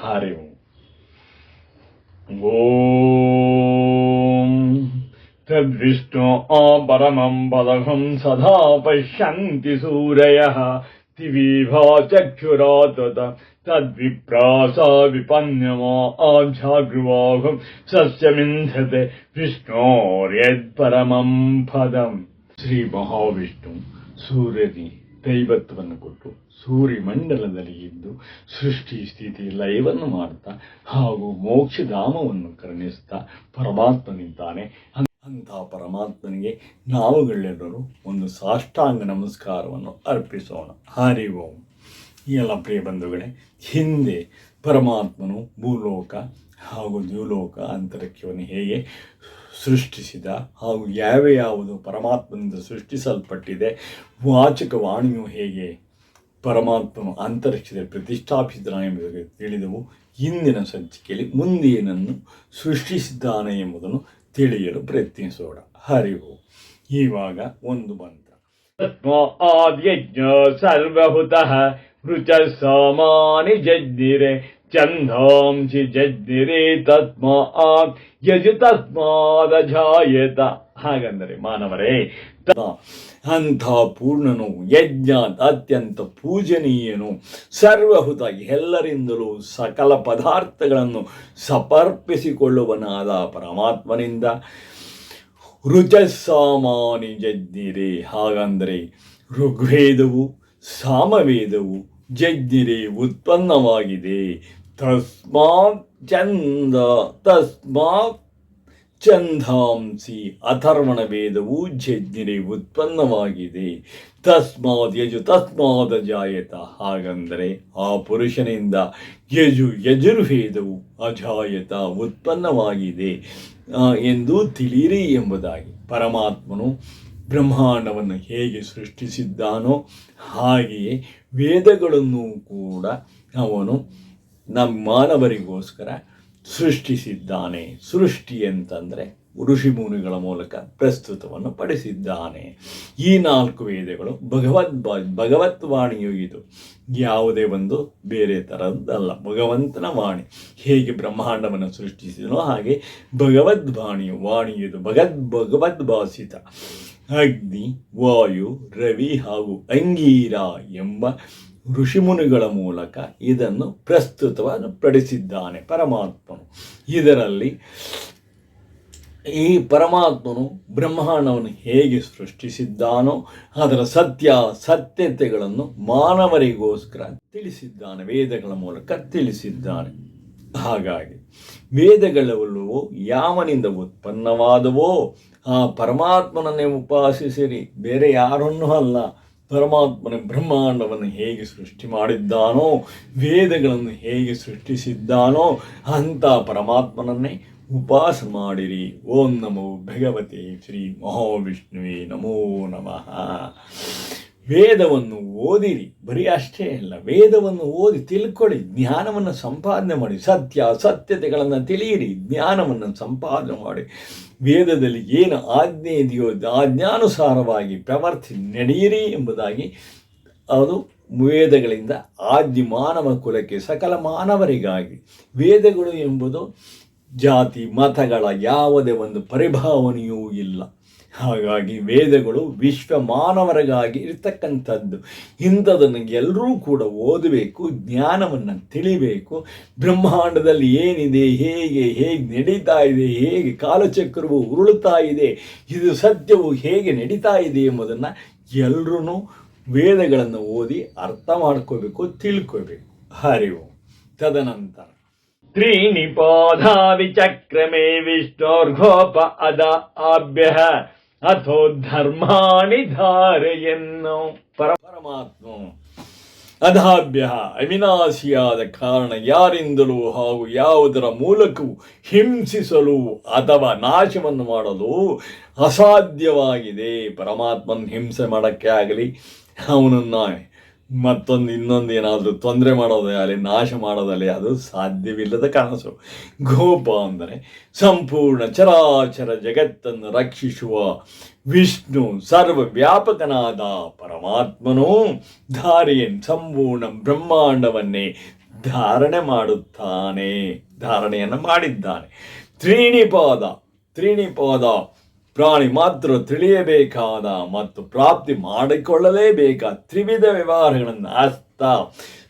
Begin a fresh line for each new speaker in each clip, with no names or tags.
ಹರಿ ಓಂ ತದ್ವಿಷ್ಣು ಪರಮಂ ಪದಹಂ ಸದಾ ಪಶ್ಯಂತಿ ಸೂರಯಃ ದಿವಿಭಾ ಚಕ್ಷುರಾತತ ತದ್ವಿಪ್ರಾಸ ವಿಪನ್ಯಮೋ ಆಜಾಗೃವಾಹಂ ಸಸ್ಯಮಿಂಧತೆ ವಿಷ್ಣೋರ್ಯತ್ಪರಮಂ ಪದಂ ಶ್ರೀ ಮಹಾವಿಷ್ಣು ಸೂರ್ಯನಿ ದೈವತ್ವವನ್ನು ಕೊಟ್ಟು ಸೂರ್ಯಮಂಡಲದಲ್ಲಿ ಇದ್ದು ಸೃಷ್ಟಿ ಸ್ಥಿತಿ ಲಯವನ್ನು ಮಾಡ್ತಾ ಹಾಗೂ ಮೋಕ್ಷಧಾಮವನ್ನು ಕರುಣಿಸ್ತಾ ಪರಮಾತ್ಮನಿದ್ದಾನೆ. ಅಂತಹ ಪರಮಾತ್ಮನಿಗೆ ನಾವುಗಳೆಲ್ಲರೂ ಒಂದು ಸಾಷ್ಟಾಂಗ ನಮಸ್ಕಾರವನ್ನು ಅರ್ಪಿಸೋಣ. ಹರಿ ಓಂ. ಎಲ್ಲ ಪ್ರಿಯ ಬಂಧುಗಳೇ, ಹಿಂದೆ ಪರಮಾತ್ಮನು ಭೂಲೋಕ ಹಾಗೂ ದ್ಯುಲೋಕ ಅಂತರಿಕ್ಷವನ್ನು ಹೇಗೆ ಸೃಷ್ಟಿಸಿದ ಹಾಗೂ ಯಾವ ಯಾವುದು ಪರಮಾತ್ಮನಿಂದ ಸೃಷ್ಟಿಸಲ್ಪಟ್ಟಿದೆ, ವಾಚಕ ವಾಣಿಯು ಹೇಗೆ ಪರಮಾತ್ಮನು ಅಂತರಿಕ್ಷದಲ್ಲಿ ಪ್ರತಿಷ್ಠಾಪಿಸಿದ್ದಾನೆ ಎಂಬುದಕ್ಕೆ ತಿಳಿದವು. ಇಂದಿನ ಸಂಚಿಕೆಯಲ್ಲಿ ಮುಂದೇನನ್ನು ಸೃಷ್ಟಿಸಿದ್ದಾನೆ ಎಂಬುದನ್ನು ತಿಳಿಯಲು ಪ್ರಯತ್ನಿಸೋಣ. ಹರಿವು ಇವಾಗ ಒಂದು ಮಂತ್ರ. ಆದ್ಯಜ್ಞ ಸರ್ವಹುತಃ ರುಚ ಸಾಮಾನಿ ಜಜ್ನಿರೆ ಚಂದಾಂಶಿ ಜಜ್ನಿರೆ ತಸ್ಮಾತ್ ಯಜು ತಸ್ಮಾದ ಜಾಯತ ಹಾಗಂದರೆ ಮಾನವರೇ ಅಂಥ ಪೂರ್ಣನು ಯಜ್ಞ ಅತ್ಯಂತ ಪೂಜನೀಯನು ಸರ್ವಹುತ ಎಲ್ಲರಿಂದಲೂ ಸಕಲ ಪದಾರ್ಥಗಳನ್ನು ಸಮರ್ಪಿಸಿಕೊಳ್ಳುವನಾದ ಪರಮಾತ್ಮನಿಂದ. ರುಚಸಾಮಾನಿ ಜಜ್ಞಿರೆ, ಹಾಗಂದರೆ ಋಗ್ವೇದವು, ಸಾಮವೇದವು ಜಜ್ಞಿರೆ ಉತ್ಪನ್ನವಾಗಿದೆ. ತಸ್ಮಾತ್ ಚಂದ ತಸ್ಮಾತ್ ಚಂದಾಂಸಿ ಅಥರ್ವಣ ವೇದವು ಜಜ್ಞರಿ ಉತ್ಪನ್ನವಾಗಿದೆ ತಸ್ಮಾತ್ ಯಜು ತಸ್ಮಾದ ಜಾಯತ ಹಾಗಂದರೆ ಆ ಪುರುಷನಿಂದ ಯಜು, ಯಜುರ್ವೇದವು ಅಜಾಯತ ಉತ್ಪನ್ನವಾಗಿದೆ ಎಂದು ತಿಳಿಯಿರಿ ಎಂಬುದಾಗಿ. ಪರಮಾತ್ಮನು ಬ್ರಹ್ಮಾಂಡವನ್ನು ಹೇಗೆ ಸೃಷ್ಟಿಸಿದ್ದಾನೋ ಹಾಗೆಯೇ ವೇದಗಳನ್ನು ಕೂಡ ಅವನು ನಮ್ಮ ಮಾನವರಿಗೋಸ್ಕರ ಸೃಷ್ಟಿಸಿದ್ದಾನೆ. ಸೃಷ್ಟಿ ಅಂತಂದರೆ ಋಷಿ ಮುನಿಗಳ ಮೂಲಕ ಪ್ರಸ್ತುತವನ್ನು ಪಡಿಸಿದ್ದಾನೆ. ಈ ನಾಲ್ಕು ವೇದಗಳು ಭಗವದ್ ವಾಣಿಯು ಇದು. ಯಾವುದೇ ಒಂದು ಬೇರೆ ಥರದ್ದಲ್ಲ ಭಗವಂತನ ವಾಣಿ. ಹೇಗೆ ಬ್ರಹ್ಮಾಂಡವನ್ನು ಸೃಷ್ಟಿಸಿದನೋ ಹಾಗೆ ಭಗವದ್ ವಾಣಿಯು ವಾಣಿ ಇದು. ಭಗದ್, ಭಗವದ್ ಭಾಸಿತ. ಅಗ್ನಿ, ವಾಯು, ರವಿ ಹಾಗೂ ಅಂಗೀರ ಎಂಬ ಋಷಿಮುನಿಗಳ ಮೂಲಕ ಇದನ್ನು ಪ್ರಸ್ತುತವನ್ನು ಪಡಿಸಿದ್ದಾನೆ ಪರಮಾತ್ಮನು. ಇದರಲ್ಲಿ ಈ ಪರಮಾತ್ಮನು ಬ್ರಹ್ಮಾಂಡವನ್ನು ಹೇಗೆ ಸೃಷ್ಟಿಸಿದ್ದಾನೋ ಅದರ ಸತ್ಯ ಸತ್ಯತೆಗಳನ್ನು ಮಾನವರಿಗೋಸ್ಕರ ತಿಳಿಸಿದ್ದಾನೆ, ವೇದಗಳ ಮೂಲಕ ತಿಳಿಸಿದ್ದಾನೆ. ಹಾಗಾಗಿ ವೇದಗಳೆಲ್ಲವೂ ಯಾವನಿಂದ ಉತ್ಪನ್ನವಾದವೋ ಆ ಪರಮಾತ್ಮನನ್ನೇ ಉಪಾಸಿಸಿರಿ, ಬೇರೆ ಯಾರನ್ನೂ ಅಲ್ಲ. ಪರಮಾತ್ಮನ ಬ್ರಹ್ಮಾಂಡವನ್ನು ಹೇಗೆ ಸೃಷ್ಟಿ ಮಾಡಿದ್ದಾನೋ, ವೇದಗಳನ್ನು ಹೇಗೆ ಸೃಷ್ಟಿಸಿದ್ದಾನೋ, ಅಂಥ ಪರಮಾತ್ಮನನ್ನೇ ಉಪಾಸ ಮಾಡಿರಿ. ಓಂ ನಮೋ ಭಗವತೆ ಶ್ರೀ ಮಹಾವಿಷ್ಣುವೇ ನಮೋ ನಮಃ. ವೇದವನ್ನು ಓದಿರಿ. ಬರೀ ಅಷ್ಟೇ ಅಲ್ಲ, ವೇದವನ್ನು ಓದಿ ತಿಳ್ಕೊಳ್ಳಿ. ಜ್ಞಾನವನ್ನು ಸಂಪಾದನೆ ಮಾಡಿ. ಸತ್ಯ ಸತ್ಯತೆಗಳನ್ನು ತಿಳಿಯಿರಿ. ಜ್ಞಾನವನ್ನು ಸಂಪಾದನೆ ಮಾಡಿ. ವೇದದಲ್ಲಿ ಏನು ಆಜ್ಞೆ ಇದೆಯೋ ಆಜ್ಞಾನುಸಾರವಾಗಿ ಪ್ರವರ್ತಿ ನಡೆಯಿರಿ ಎಂಬುದಾಗಿ ಅದು ವೇದಗಳಿಂದ ಆದ್ಯ ಮಾನವ ಕುಲಕ್ಕೆ ಸಕಲ ಮಾನವರಿಗಾಗಿ. ವೇದಗಳು ಎಂಬುದು ಜಾತಿ, ಮತಗಳ ಯಾವುದೇ ಒಂದು ಪರಿಭಾವನೆಯೂ ಇಲ್ಲ. ಹಾಗಾಗಿ ವೇದಗಳು ವಿಶ್ವ ಮಾನವರಿಗಾಗಿ ಇರ್ತಕ್ಕಂಥದ್ದು ಇಂಥದನ್ನು ಎಲ್ಲರೂ ಕೂಡ ಓದಬೇಕು ಜ್ಞಾನವನ್ನು ತಿಳಿಬೇಕು ಬ್ರಹ್ಮಾಂಡದಲ್ಲಿ ಏನಿದೆ ಹೇಗೆ ಹೇಗೆ ನಡೀತಾ ಇದೆ ಹೇಗೆ ಕಾಲಚಕ್ರವು ಉರುಳುತ್ತಾ ಇದೆ ಇದು ಸತ್ಯವು ಹೇಗೆ ನಡೀತಾ ಇದೆ ಎಂಬುದನ್ನು ಎಲ್ಲರೂ ವೇದಗಳನ್ನು ಓದಿ ಅರ್ಥ ಮಾಡ್ಕೋಬೇಕು ತಿಳ್ಕೋಬೇಕು ಹರಿವು ತದನಂತರ त्रीणि पाधा विचक्रमे विष्णोर्घोप अद आभ्यः ಅಥೋ ಧರ್ಮಾಣಿ ಧಾರೆಯನ್ನು ಪರ ಪರಮಾತ್ಮ ಅದಾಭ್ಯ ಅವಿನಾಶಿಯಾದ ಕಾರಣ ಯಾರಿಂದಲೂ ಹಾಗೂ ಯಾವುದರ ಮೂಲಕವೂ ಹಿಂಸಿಸಲು ಅಥವಾ ನಾಶವನ್ನು ಮಾಡಲು ಅಸಾಧ್ಯವಾಗಿದೆ. ಪರಮಾತ್ಮನ ಹಿಂಸೆ ಮಾಡೋಕ್ಕೆ ಆಗಲಿ, ಅವನನ್ನು ಮತ್ತೊಂದು ಇನ್ನೊಂದು ಏನಾದರೂ ತೊಂದರೆ ಮಾಡೋದೇ ಆಗಲಿ, ನಾಶ ಮಾಡೋದಲ್ಲಿ ಅದು ಸಾಧ್ಯವಿಲ್ಲದ ಕನಸು ಗೋಪ ಅಂದರೆ ಸಂಪೂರ್ಣ ಚರಾಚರ ಜಗತ್ತನ್ನು ರಕ್ಷಿಸುವ ವಿಷ್ಣು ಸರ್ವವ್ಯಾಪಕನಾದ ಪರಮಾತ್ಮನು. ಧಾರಿಯನ್ ಸಂಪೂರ್ಣ ಬ್ರಹ್ಮಾಂಡವನ್ನೇ ಧಾರಣೆ ಮಾಡುತ್ತಾನೆ, ಧಾರಣೆಯನ್ನು ಮಾಡಿದ್ದಾನೆ. ತ್ರೀಣಿಪಾದ ತ್ರೀಣಿಪಾದ ಪ್ರಾಣಿ ಮಾತ್ರ ತಿಳಿಯಬೇಕಾದ ಮತ್ತು ಪ್ರಾಪ್ತಿ ಮಾಡಿಕೊಳ್ಳಲೇಬೇಕಾದ ತ್ರಿವಿಧ ವ್ಯವಹಾರಗಳನ್ನು ಅರ್ಥ,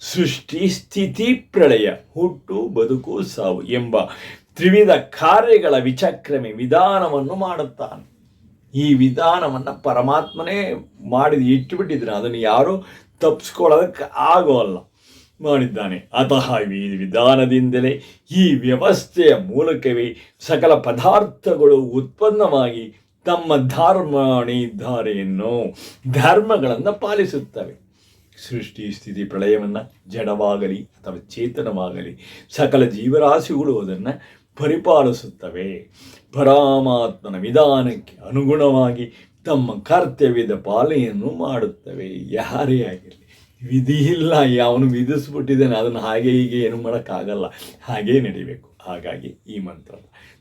ಸೃಷ್ಟಿ, ಸ್ಥಿತಿ, ಪ್ರಳಯ, ಹುಟ್ಟು, ಬದುಕು, ಸಾವು ಎಂಬ ತ್ರಿವಿಧ ಕಾರ್ಯಗಳ ವಿಚಕ್ರಮೆ ವಿಧಾನವನ್ನು ಮಾಡುತ್ತಾನೆ. ಈ ವಿಧಾನವನ್ನು ಪರಮಾತ್ಮನೇ ಮಾಡಿ ಇಟ್ಟುಬಿಟ್ಟಿದ್ರೆ ಅದನ್ನು ಯಾರೂ ತಪ್ಪಿಸ್ಕೊಳ್ಳೋದಕ್ಕೆ ಆಗೋಲ್ಲ ಮಾಡಿದ್ದಾನೆ. ಅತಃ ಈ ವಿಧಾನದಿಂದಲೇ ಈ ವ್ಯವಸ್ಥೆಯ ಮೂಲಕವೇ ಸಕಲ ಪದಾರ್ಥಗಳು ಉತ್ಪನ್ನವಾಗಿ ತಮ್ಮ ಧಾರ್ಮಣಿಧಾರೆಯನ್ನು ಧರ್ಮಗಳನ್ನು ಪಾಲಿಸುತ್ತವೆ. ಸೃಷ್ಟಿ ಸ್ಥಿತಿ ಪ್ರಳಯವನ್ನು ಜಡವಾಗಲಿ ಅಥವಾ ಚೇತನವಾಗಲಿ ಸಕಲ ಜೀವರಾಶಿಗಳು ಅದನ್ನು ಪರಿಪಾಲಿಸುತ್ತವೆ. ಪರಮಾತ್ಮನ ವಿಧಾನಕ್ಕೆ ಅನುಗುಣವಾಗಿ ತಮ್ಮ ಕರ್ತವ್ಯದ ಪಾಲನೆಯನ್ನು ಮಾಡುತ್ತವೆ. ಯಾರೇ ಆಗಿರಲಿ, ವಿಧಿ ಇಲ್ಲ, ಯಾವನು ವಿಧಿಸ್ಬಿಟ್ಟಿದ್ದಾನೆ, ಅದನ್ನು ಹಾಗೆ ಹೀಗೆ ಏನು ಮಾಡೋಕ್ಕಾಗಲ್ಲ. ಹಾಗೇ ನಡಿಬೇಕು. ಹಾಗಾಗಿ ಈ ಮಂತ್ರ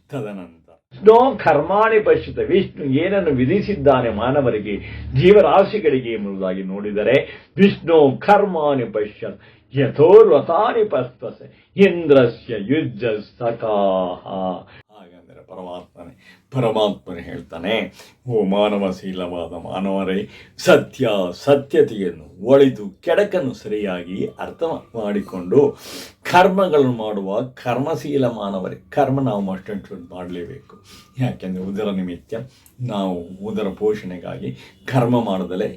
ತದನಂತರ ವಿಷ್ಣು ಕರ್ಮಾಣಿ ಪಶ್ಚಿತ ವಿಷ್ಣು ಏನನ್ನು ವಿಧಿಸಿದ್ದಾನೆ ಮಾನವರಿಗೆ, ಜೀವರಾಶಿಗಳಿಗೆ ಎಂಬುದಾಗಿ ನೋಡಿದರೆ, ವಿಷ್ಣು ಕರ್ಮಾಣಿ ಪಶ್ಯ ಯಥೋರ್ವತಾನಿ ಪಸ್ತಸೆ ಇಂದ್ರಸ್ಯ ಯುಜ್ಜ ಸಕಾಹ ಹಾಗಂದರೆ ಪರಮಾತ್ಮನೇ ಪರಮಾತ್ಮನೇ ಹೇಳ್ತಾನೆ, ಓ ಮಾನವಶೀಲವಾದ ಮಾನವರೇ, ಸತ್ಯ ಸತ್ಯತೆಯನ್ನು ಒಳಿದು ಕೆಡಕನ್ನು ಸರಿಯಾಗಿ ಅರ್ಥ ಮಾಡಿಕೊಂಡು ಕರ್ಮಗಳನ್ನು ಮಾಡುವ ಕರ್ಮಶೀಲ ಮಾನವರೇ, ಕರ್ಮ ನಾವು ಮಸ್ಟೆಂಟ್ ಮಾಡಲೇಬೇಕು. ಯಾಕೆಂದರೆ ಉದರ ನಿಮಿತ್ತ ನಾವು ಉದರ ಪೋಷಣೆಗಾಗಿ ಕರ್ಮ ಮಾಡದಲೇ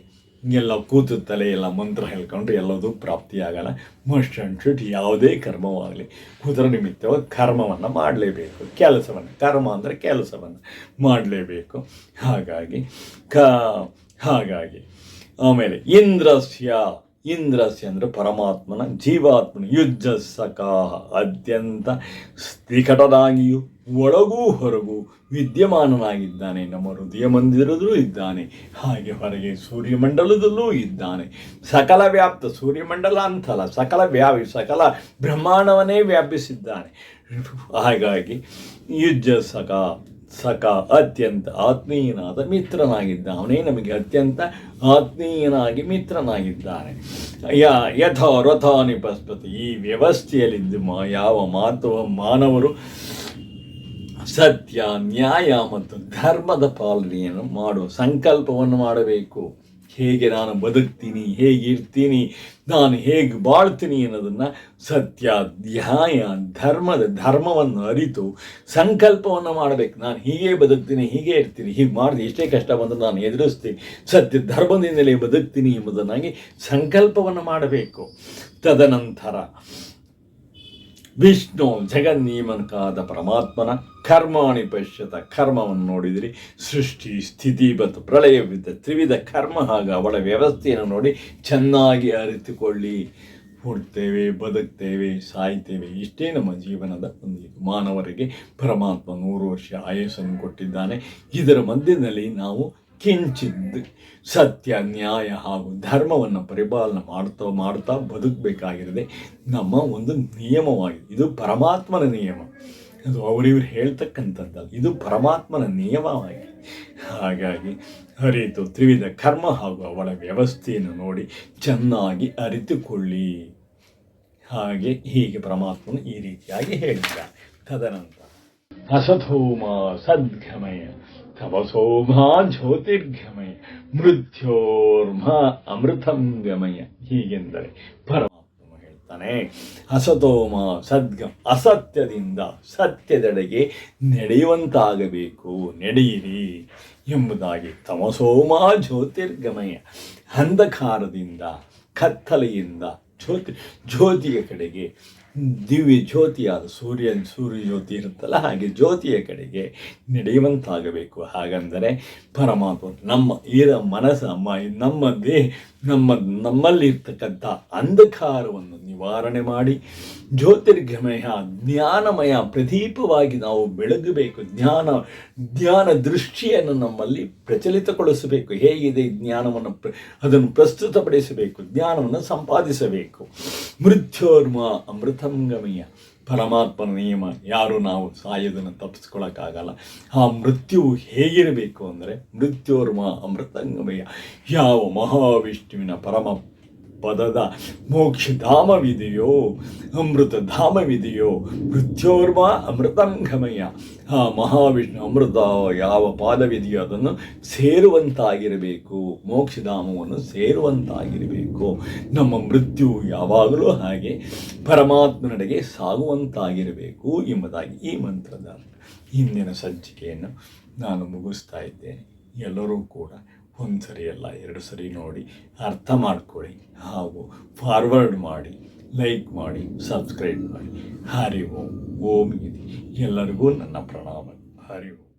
ಎಲ್ಲ ಕೂತು ತಲೆ ಎಲ್ಲ ಮಂತ್ರ ಹೇಳ್ಕೊಂಡು ಎಲ್ಲದೂ ಪ್ರಾಪ್ತಿಯಾಗಲ್ಲ. ಮೋಸ್ಟ್ ಅಂಡ್ ಶುಡ್ ಯಾವುದೇ ಕರ್ಮವಾಗಲಿ. ಉದರ ನಿಮಿತ್ತವಾಗಿ ಕರ್ಮವನ್ನು ಮಾಡಲೇಬೇಕು. ಕೆಲಸವನ್ನು, ಕರ್ಮ ಅಂದರೆ ಕೆಲಸವನ್ನು ಮಾಡಲೇಬೇಕು. ಹಾಗಾಗಿ, ಕ, ಹಾಗಾಗಿ, ಆಮೇಲೆ ಇಂದ್ರಸ್ಯ ಇಂದ್ರಸ್ಯ ಅಂದರೆ ಪರಮಾತ್ಮನ ಜೀವಾತ್ಮನ ಯುದ್ಧ ಸಕಾಹ ಅತ್ಯಂತ ನಿಕಟನಾಗಿಯೂ ಒಳಗೂ ಹೊರಗೂ ವಿದ್ಯಮಾನನಾಗಿದ್ದಾನೆ. ನಮ್ಮ ಹೃದಯ ಮಂದಿರದಲ್ಲೂ ಇದ್ದಾನೆ. ಹಾಗೆ ಹೊರಗೆ ಸೂರ್ಯಮಂಡಲದಲ್ಲೂ ಇದ್ದಾನೆ. ಸಕಲ ವ್ಯಾಪ್ತ ಸೂರ್ಯಮಂಡಲ ಅಂತಲ್ಲ, ಸಕಲ ವ್ಯಾಪಿ, ಸಕಲ ಬ್ರಹ್ಮಾಂಡವನ್ನೇ ವ್ಯಾಪಿಸಿದ್ದಾನೆ. ಹಾಗಾಗಿ ಯುದ್ಧ ಸಕ ಅತ್ಯಂತ ಆತ್ಮೀಯನಾದ ಮಿತ್ರನಾಗಿದ್ದ. ಅವನೇ ನಮಗೆ ಅತ್ಯಂತ ಆತ್ಮೀಯನಾಗಿ ಮಿತ್ರನಾಗಿದ್ದಾನೆ. ಯಾ ಯಥ ರಥಾನಿ ಪಸ್ಪತಿ ಈ ವ್ಯವಸ್ಥೆಯಲ್ಲಿದ್ದು ಮಾ ಯಾವ ಮಾತು ಮಾನವರು ಸತ್ಯ, ನ್ಯಾಯ ಮತ್ತು ಧರ್ಮದ ಪಾಲನೆಯನ್ನು ಮಾಡುವ ಸಂಕಲ್ಪವನ್ನು ಮಾಡಬೇಕು. ಹೇಗೆ ನಾನು ಬದುಕ್ತೀನಿ ಹೇಗಿರ್ತೀನಿ ನಾನು ಹೇಗೆ ಬಾಳ್ತೀನಿ ಅನ್ನೋದನ್ನು ಸತ್ಯ ಧ್ಯಾಯ ಧರ್ಮದ ಧರ್ಮವನ್ನು ಅರಿತು ಸಂಕಲ್ಪವನ್ನು ಮಾಡಬೇಕು. ನಾನು ಹೀಗೆ ಬದುಕ್ತೀನಿ, ಹೀಗೆ ಇರ್ತೀನಿ, ಹೀಗೆ ಮಾಡಿದೆ ಎಷ್ಟೇ ಕಷ್ಟ ಬಂದರೂ ನಾನು ಎದುರಿಸ್ತೀನಿ, ಸತ್ಯ ಧರ್ಮದಿಂದಲೇ ಬದುಕ್ತೀನಿ ಎಂಬುದನ್ನಾಗಿ ಸಂಕಲ್ಪವನ್ನು ಮಾಡಬೇಕು. ತದನಂತರ ವಿಷ್ಣು ಜಗನ್ನಿಯಮನಕಾದ ಪರಮಾತ್ಮನ ಕರ್ಮಾಣಿ ಪಶ್ಯತ ಕರ್ಮವನ್ನು ನೋಡಿದಿರಿ. ಸೃಷ್ಟಿ, ಸ್ಥಿತಿ ಮತ್ತು ಪ್ರಳಯವಿದ್ದ ತ್ರಿವಿಧ ಕರ್ಮ ಹಾಗೂ ಅವಳ ವ್ಯವಸ್ಥೆಯನ್ನು ನೋಡಿ ಚೆನ್ನಾಗಿ ಅರಿತುಕೊಳ್ಳಿ. ಹುಡ್ತೇವೆ, ಬದುಕ್ತೇವೆ, ಸಾಯ್ತೇವೆ. ಇಷ್ಟೇ ನಮ್ಮ ಜೀವನದ ಒಂದು ಮಾನವರಿಗೆ ಪರಮಾತ್ಮ ನೂರು ವರ್ಷ ಆಯಸ್ಸನ್ನು ಕೊಟ್ಟಿದ್ದಾನೆ. ಇದರ ಮಧ್ಯದಲ್ಲಿ ನಾವು ಕಿಂಚಿತ್ ಸತ್ಯ, ನ್ಯಾಯ ಹಾಗೂ ಧರ್ಮವನ್ನು ಪರಿಪಾಲನೆ ಮಾಡ್ತಾ ಮಾಡ್ತಾ ಬದುಕಬೇಕಾಗಿರದೆ ನಮ್ಮ ಒಂದು ನಿಯಮವಾಗಿದೆ. ಇದು ಪರಮಾತ್ಮನ ನಿಯಮ. ಅದು ಅವರಿವ್ರು ಹೇಳ್ತಕ್ಕಂಥದ್ದಲ್ಲ. ಇದು ಪರಮಾತ್ಮನ ನಿಯಮವಾಗಿದೆ. ಹಾಗಾಗಿ ಅರಿತು ತ್ರಿವಿಧ ಕರ್ಮ ಹಾಗೂ ಅವಳ ವ್ಯವಸ್ಥೆಯನ್ನು ನೋಡಿ ಚೆನ್ನಾಗಿ ಅರಿತುಕೊಳ್ಳಿ. ಹಾಗೆ ಹೀಗೆ ಪರಮಾತ್ಮನು ಈ ರೀತಿಯಾಗಿ ಹೇಳಿದ್ದಾರೆ ತದನಂತರ ಅಸಥೋಮ ಸದ್ಗಮಯ ತಪಸೋಮ ಜ್ಯೋತಿರ್ಗಮಯ ಮೃತ್ಯೋರ್ಮ ಅಮೃತಂ ಗಮಯ ಹೀಗೆಂದರೆ ಪರಮಾತ್ಮ ಹೇಳ್ತಾನೆ ಅಸತೋಮ ಸದ್ಗ ಅಸತ್ಯದಿಂದ ಸತ್ಯದೆಡೆಗೆ ನಡೆಯುವಂತಾಗಬೇಕು, ನಡೆಯಿರಿ ಎಂಬುದಾಗಿ ತಮಸೋಮ ಜ್ಯೋತಿರ್ಗಮಯ. ಅಂಧಕಾರದಿಂದ, ಕತ್ತಲೆಯಿಂದ ಜ್ಯೋತಿ, ಜ್ಯೋತಿಯ ಕಡೆಗೆ ದಿವ್ಯ ಜ್ಯೋತಿಯಾದ ಸೂರ್ಯನ ಸೂರ್ಯ ಜ್ಯೋತಿ ಇರುತ್ತಲ್ಲ, ಹಾಗೆ ಜ್ಯೋತಿಯ ಕಡೆಗೆ ನಡೆಯುವಂತಾಗಬೇಕು. ಹಾಗಂದರೆ ಪರಮಾತ್ಮ ನಮ್ಮ ಇರ ಮನಸ್ಸು, ನಮ್ಮ ದೇ ನಮ್ಮ ನಮ್ಮಲ್ಲಿರ್ತಕ್ಕಂಥ ಅಂಧಕಾರವನ್ನು ನಿವಾರಣೆ ಮಾಡಿ ಜ್ಯೋತಿರ್ಗಮಯ ಜ್ಞಾನಮಯ ಪ್ರದೀಪವಾಗಿ ನಾವು ಬೆಳಗಬೇಕು. ಜ್ಞಾನ ಜ್ಞಾನ ದೃಷ್ಟಿಯನ್ನು ನಮ್ಮಲ್ಲಿ ಪ್ರಚಲಿತಗೊಳಿಸಬೇಕು. ಹೇಗಿದೆ ಜ್ಞಾನವನ್ನು ಪ್ರ, ಅದನ್ನು ಪ್ರಸ್ತುತಪಡಿಸಬೇಕು. ಜ್ಞಾನವನ್ನು ಸಂಪಾದಿಸಬೇಕು. ಮೃತ್ಯೋರ್ಮ ಅಮೃತಂಗಮಯ. ಪರಮಾತ್ಮನ ನಿಯಮ ಯಾರು ನಾವು ಸಾಯೋದನ್ನು ತಪ್ಪಿಸ್ಕೊಳ್ಳೋಕ್ಕಾಗಲ್ಲ ಆ ಮೃತ್ಯು ಹೇಗಿರಬೇಕು ಅಂದರೆ ಮೃತ್ಯೋರ್ಮ ಅಮೃತಂಗಮಯ. ಯಾವ ಮಹಾವಿಷ್ಣುವಿನ ಪರಮ ಪದದ ಮೋಕ್ಷಧಾಮವಿದೆಯೋ? ಅಮೃತಧಾಮವಿದೆಯೋ? ಮೃತ್ಯೋರ್ವ ಅಮೃತಂಗಮಯ ಆ ಮಹಾವಿಷ್ಣು ಅಮೃತ ಯಾವ ಪಾದವಿದೆಯೋ ಅದನ್ನು ಸೇರುವಂತಾಗಿರಬೇಕು. ಮೋಕ್ಷಧಾಮವನ್ನು ಸೇರುವಂತಾಗಿರಬೇಕು. ನಮ್ಮ ಮೃತ್ಯು ಯಾವಾಗಲೂ ಹಾಗೆ ಪರಮಾತ್ಮನಡೆಗೆ ಸಾಗುವಂತಾಗಿರಬೇಕು ಎಂಬುದಾಗಿ ಈ ಮಂತ್ರದ ಹಿಂದಿನ ಸಂಚಿಕೆಯನ್ನು ನಾನು ಮುಗಿಸ್ತಾ ಇದ್ದೇನೆ. ಎಲ್ಲರೂ ಕೂಡ ಒಂದು ಸರಿ ಅಲ್ಲ ಎರಡು ಸರಿ ನೋಡಿ, ಅರ್ಥ ಮಾಡ್ಕೊಳ್ಳಿ ಹಾಗೂ ಫಾರ್ವರ್ಡ್ ಮಾಡಿ ಲೈಕ್ ಮಾಡಿ ಸಬ್ಸ್ಕ್ರೈಬ್ ಮಾಡಿ. ಹರಿ ಓಂ ಓಂ ಇದೆ. ಎಲ್ಲರಿಗೂ ನನ್ನ ಪ್ರಣಾಮ. ಹರಿ ಓಂ.